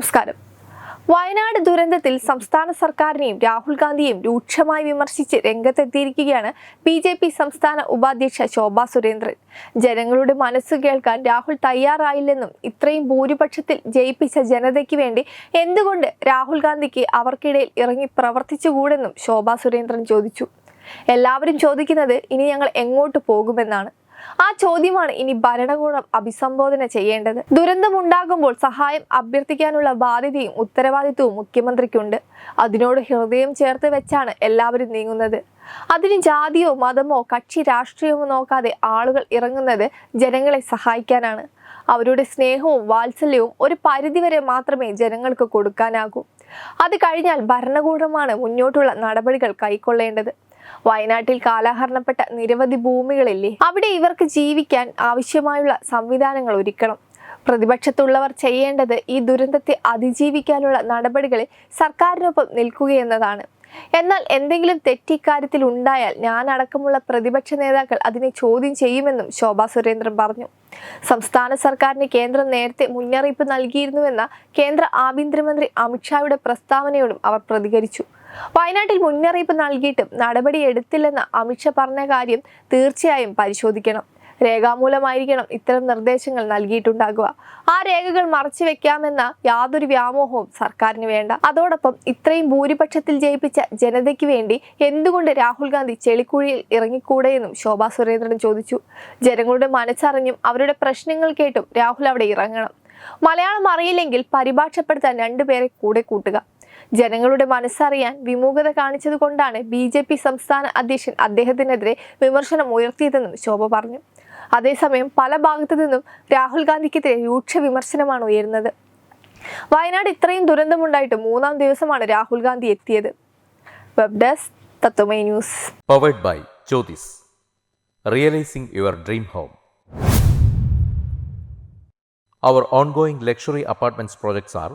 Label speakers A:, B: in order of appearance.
A: നമസ്കാരം. വയനാട് ദുരന്തത്തിൽ സംസ്ഥാന സർക്കാരിനെയും രാഹുൽ ഗാന്ധിയെയും രൂക്ഷമായി വിമർശിച്ച് രംഗത്തെത്തിയിരിക്കുകയാണ് ബി ജെ പി സംസ്ഥാന ഉപാധ്യക്ഷ ശോഭാ സുരേന്ദ്രൻ. ജനങ്ങളുടെ മനസ്സ് കേൾക്കാൻ രാഹുൽ തയ്യാറായില്ലെന്നും ഇത്രയും ഭൂരിപക്ഷത്തിൽ ജയിപ്പിച്ച ജനതയ്ക്ക് വേണ്ടി എന്തുകൊണ്ട് രാഹുൽ ഗാന്ധിക്ക് അവർക്കിടയിൽ ഇറങ്ങി പ്രവർത്തിച്ചുകൂടെന്നും ശോഭാ സുരേന്ദ്രൻ ചോദിച്ചു. എല്ലാവരും ചോദിക്കുന്നത് ഇനി ഞങ്ങൾ എങ്ങോട്ട് പോകുമെന്നാണ്. ആ ചോദ്യമാണ് ഇനി ഭരണകൂടം അഭിസംബോധന ചെയ്യേണ്ടത്. ദുരന്തമുണ്ടാകുമ്പോൾ സഹായം അഭ്യർത്ഥിക്കാനുള്ള ബാധ്യതയും ഉത്തരവാദിത്വവും മുഖ്യമന്ത്രിക്കുണ്ട്. അതിനോട് ഹൃദയം ചേർത്ത് വെച്ചാണ് എല്ലാവരും നീങ്ങുന്നത്. അതിന് ജാതിയോ മതമോ കക്ഷി രാഷ്ട്രീയമോ നോക്കാതെ ആളുകൾ ഇറങ്ങുന്നത് ജനങ്ങളെ സഹായിക്കാനാണ്. അവരുടെ സ്നേഹവും വാത്സല്യവും ഒരു പരിധിവരെ മാത്രമേ ജനങ്ങൾക്ക് കൊടുക്കാനാകൂ. അത് കഴിഞ്ഞാൽ ഭരണകൂടമാണ് മുന്നോട്ടുള്ള നടപടികൾ കൈക്കൊള്ളേണ്ടത്. വയനാട്ടിൽ കാലഹരണപ്പെട്ട നിരവധി ഭൂമികളില്ലേ? അവിടെ ഇവർക്ക് ജീവിക്കാൻ ആവശ്യമായുള്ള സംവിധാനങ്ങൾ ഒരുക്കണം. പ്രതിപക്ഷത്തുള്ളവർ ചെയ്യേണ്ടത് ഈ ദുരന്തത്തെ അതിജീവിക്കാനുള്ള നടപടികളിൽ സർക്കാരിനൊപ്പം നിൽക്കുകയെന്നതാണ്. എന്നാൽ എന്തെങ്കിലും തെറ്റിക്കാര്യത്തിൽ ഉണ്ടായാൽ ഞാനടക്കമുള്ള പ്രതിപക്ഷ നേതാക്കൾ അതിനെ ചോദ്യം ചെയ്യുമെന്നും ശോഭാ സുരേന്ദ്രൻ പറഞ്ഞു. സംസ്ഥാന സർക്കാരിന് കേന്ദ്രം നേരത്തെ മുന്നറിയിപ്പ് നൽകിയിരുന്നുവെന്ന കേന്ദ്ര ആഭ്യന്തരമന്ത്രി അമിത്ഷായുടെ പ്രസ്താവനയോടും അവർ പ്രതികരിച്ചു. വയനാട്ടിൽ മുന്നറിയിപ്പ് നൽകിയിട്ടും നടപടി എടുത്തില്ലെന്ന് അമിത്ഷാ പറഞ്ഞ കാര്യം തീർച്ചയായും പരിശോധിക്കണം. രേഖാമൂലമായിരിക്കണം ഇത്തരം നിർദ്ദേശങ്ങൾ നൽകിയിട്ടുണ്ടാകുക. ആ രേഖകൾ മറച്ചു വെക്കാമെന്ന യാതൊരു വ്യാമോഹവും സർക്കാരിന് വേണ്ട. അതോടൊപ്പം ഇത്രയും ഭൂരിപക്ഷത്തിൽ ജയിപ്പിച്ച ജനതയ്ക്ക് വേണ്ടി എന്തുകൊണ്ട് രാഹുൽ ഗാന്ധി ചെളിക്കുഴിയിൽ ഇറങ്ങിക്കൂടെയെന്നും ശോഭാ സുരേന്ദ്രൻ ചോദിച്ചു. ജനങ്ങളുടെ മനസ്സറിഞ്ഞും അവരുടെ പ്രശ്നങ്ങൾ കേട്ടും രാഹുൽ അവിടെ ഇറങ്ങണം. മലയാളം അറിയില്ലെങ്കിൽ പരിഭാഷപ്പെടുത്താൻ രണ്ടുപേരെ കൂടെ കൂട്ടുക. ജനങ്ങളുടെ മനസ്സറിയാൻ വിമുഖത കാണിച്ചതുകൊണ്ടാണ് ബി ജെ പി സംസ്ഥാന അധ്യക്ഷൻ അദ്ദേഹത്തിനെതിരെ വിമർശനം ഉയർത്തിയതെന്നും ശോഭ പറഞ്ഞു. അതേസമയം പല ഭാഗത്തു നിന്നും രാഹുൽ ഗാന്ധിക്കെതിരെ രൂക്ഷ വിമർശനമാണ് ഉയരുന്നത്. വയനാട് ഇത്രയും ദുരന്തമുണ്ടായിട്ട് മൂന്നാം ദിവസമാണ് രാഹുൽ ഗാന്ധി എത്തിയത്. Web desk Tathwamayi news.
B: By Jyothis realising your dream home Our ongoing luxury apartments projects are